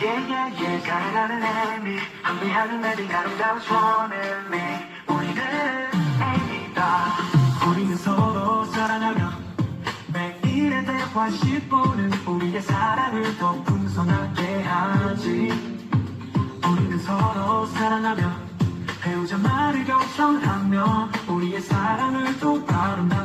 yeah, yeah, yeah. 가라가는 애미. 항비하는 애들 아름다운 소원애미 우리는 애미다. 우리는 서로 사랑하며 매일의 대화 10분은 우리의 사랑을 더 풍성하게 하지. 우리는 서로 사랑하며 배우자 말을 경청하며 우리의 사랑을 또 아름답게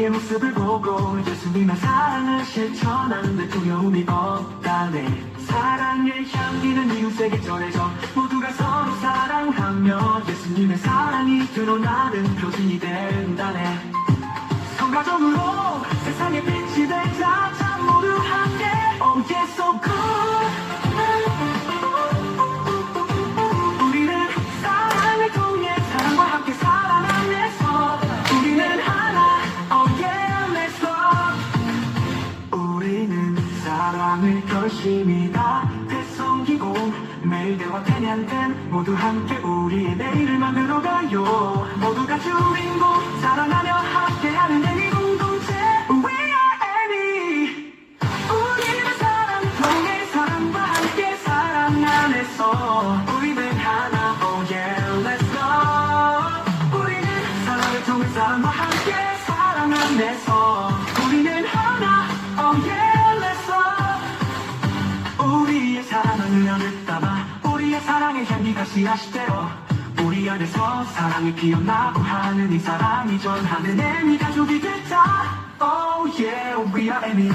우리의 모습을 보고 예수님의 사랑을 실천하는데 두려움이 없다네. 사랑의 향기는 이웃에게 전해져 모두가 서로 사랑하며 예수님의 사랑이 드러나는 표징이 된다네. 성가적으로 사랑을 열심히 다. 되섬기고 매일 대화 대면된 모두 함께 우리의 내일을 만들어 가요. 모두가 주인공 사랑하며 함께하는 애니 공동체. We are Annie. 우리는 사랑을 통해 사랑과 함께 사랑 안에서 우리는 하나 Oh yeah let's go. 우리는 사랑을 통해 사랑과 함께 사랑 안에서 우리는 사랑을 하늘 담아 우리의 사랑의 향기가 씨앗대로 우리 안에서 사랑이 피어나고 하는 이 사랑이 전하는 애미 가족이 되자 Oh yeah we are 애미